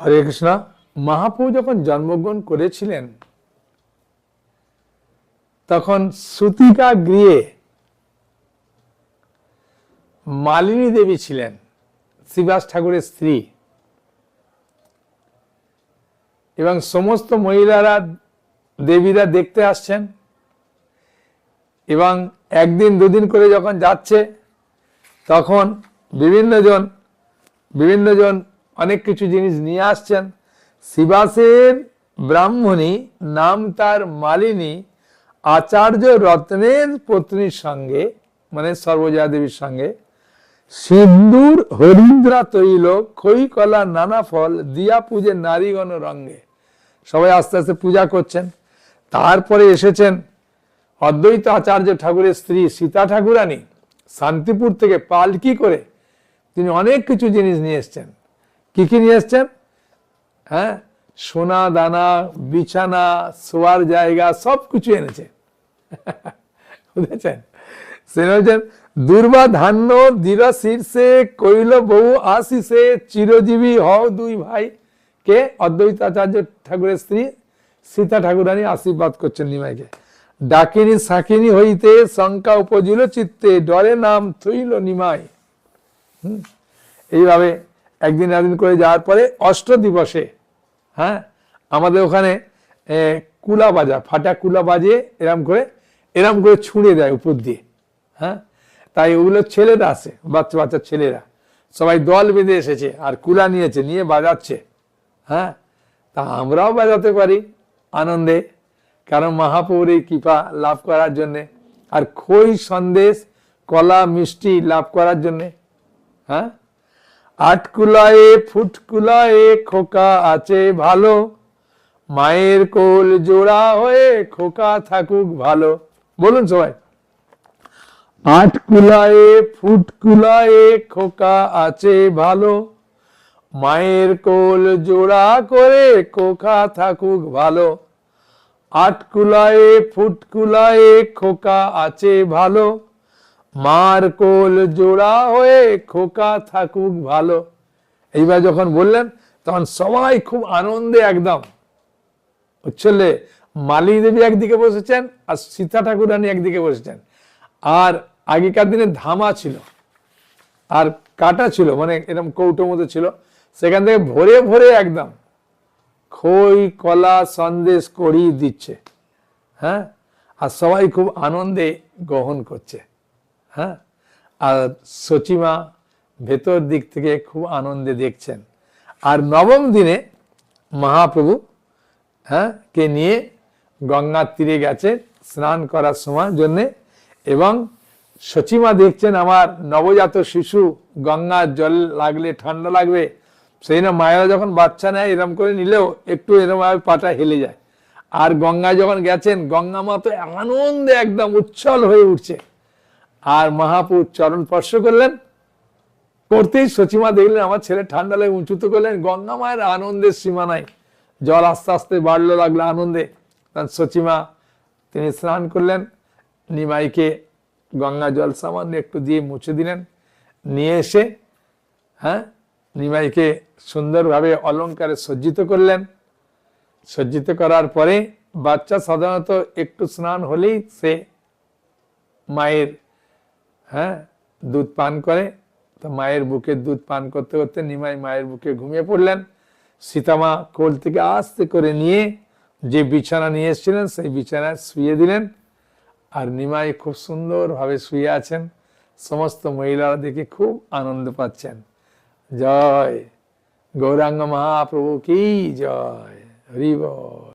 হরে কৃষ্ণ। মহাপ্রভু যখন জন্মগ্রহণ করেছিলেন, তখন সুতিকা গৃহে মালিনী দেবী ছিলেন, শিবাস ঠাকুরের স্ত্রী। এবং সমস্ত মহিলারা দেবীরা দেখতে আসছেন এবং একদিন দুদিন করে যখন যাচ্ছে, তখন বিভিন্নজন বিভিন্নজন অনেক কিছু জিনিস নিয়ে আসছেন। শিবাসের ব্রাহ্মণী নাম তার মালিনী আচার্য রত্নের পত্নীর সঙ্গে মানে সর্বজয়া দেবীর সঙ্গে, সিন্দুর, হরিন্দ্রা তৈল, খই, কলা, নানা ফল, দিয়া পূজে নারীগণ রঙ্গে সবাই আস্তে আস্তে পূজা করছেন। তারপরে এসেছেন অদ্বৈত আচার্য ঠাকুরের স্ত্রী সীতা ঠাকুরানী, শান্তিপুর থেকে পালকি করে তিনি অনেক কিছু জিনিস নিয়ে এসছেন। কি কি নিয়ে এসছেন? হ্যাঁ? সোনা দানা বিছানা শোয়ার জায়গা সব কিছু এনেছে। বুঝেছেন? সে হচ্ছেন দুর্বা ধান্য দৃঢ় শীর্ষে কইল বহু আশিসে চিরজীবী হও দুই ভাই। কে? অদ্বৈত আচার্য ঠাকুরের স্ত্রী। সীতা ঠাকুরানী আশীর্বাদ করছেন নিমাইকে। ডাকিনী সাকিনী হইতে শঙ্কা উপজিল চিত্তে ডরে নাম থইল নিমাই। হুম, এইভাবে একদিন একদিন করে যাওয়ার পরে অষ্ট দিবসে হ্যাঁ আমাদের ওখানে কুলা বাজা, ফাটা কুলা বাজে এরম করে এরম করে ছুঁড়ে দেয় উপর দিয়ে হ্যাঁ। তাই ওগুলো ছেলেরা আসে বাচ্চা বাচ্চা ছেলেরা। সবাই দল বেঁধে এসেছে আর কুলা নিয়েছে, নিয়ে বাজাচ্ছে হ্যাঁ। তা আমরাও বাজাতে পারি আনন্দে, কারণ মহাপৌর কৃপা লাভ করার জন্যে আর খই সন্দেশ, কলা, মিষ্টি লাভ করার জন্যে হ্যাঁ। আটকুলায়ে, ফুটকুলায়ে খোকা আছে ভালো। মায়ের কোল জোড়া হয়ে খোকা থাকুক ভালো। বলুন সবাই। আটকুলায়ে, ফুটকুলায়ে খোকা আছে ভালো। মায়ের কোল জোড়া করে খোকা থাকুক ভালো। আটকুলায়ে, ফুটকুলায়ে খোকা আছে ভালো। মার কোল জোড়া হয়ে খোকা থাকুক ভালো। এইবার যখন বললেন, তখন সবাই খুব আনন্দে একদম। উচ্ছলে মালি দেবী একদিকে বসেছেন আর সীতা ঠাকুরানী একদিকে বসেছেন। আর আগেকার দিনে ধামা ছিল, আর কাটা ছিল মানে এরকম কৌটো মতো ছিল, সেখান থেকে ভরে ভরে একদম খই, কলা সন্দেশ করি দিচ্ছে হ্যাঁ? আর সবাই খুব আনন্দে গ্রহণ করছে। হ্যাঁ? আর সচিমা ভেতর দিক থেকে খুব আনন্দে দেখছেন। আর নবম দিনে মহাপ্রভু হ্যাঁ কে নিয়ে গঙ্গার তীরে গেছে স্নান করার সময় জন্যে এবং সচিমা দেখছেন আমার নবজাত শিশু গঙ্গার জল লাগলে, ঠান্ডা লাগবে, সেই না মায়েরা যখন বাচ্চা নেয় এরম করে নিলেও একটু এরম পাটা হেলে যায়। আর গঙ্গা যখন গেছেন, গঙ্গা মা তো আনন্দে একদম উচ্ছল হয়ে উঠছে। আর মহাপুর চরণ স্পর্শ করলেন। করতেই সচিমা দেখলেন, আমার ছেলে ঠান্ডা লাগে উঁচুতে করলেন গঙ্গা মায়ের আনন্দের সীমা নাই। জল আস্তে আস্তে বাড়লো, লাগল আনন্দে। তার সচিমা তিনি স্নান করলেন, নিমাইকে গঙ্গা জল সামান্য একটু দিয়ে মুছে দিলেন। নিয়ে এসে হ্যাঁ নিমাইকে সুন্দরভাবে অলঙ্কারে সজ্জিত করলেন। সজ্জিত করার পরে বাচ্চা সাধারণত একটু স্নান হলেই সে মায়ের হ্যাঁ? দুধ পান করে, তো মায়ের বুকে দুধ পান করতে করতে নিমাই মায়ের বুকে ঘুমিয়ে পড়লেন। সীতামা কোল থেকে আস্তে করে নিয়ে যে বিছানা নিয়ে এসেছিলেন, সেই বিছানায় শুয়ে দিলেন। আর নিমাই খুব সুন্দরভাবে শুয়ে আছেন। সমস্ত মহিলারা দেখে খুব আনন্দ পাচ্ছেন। জয় গৌরাঙ্গ মহাপ্রভু কি জয়, হরি বল।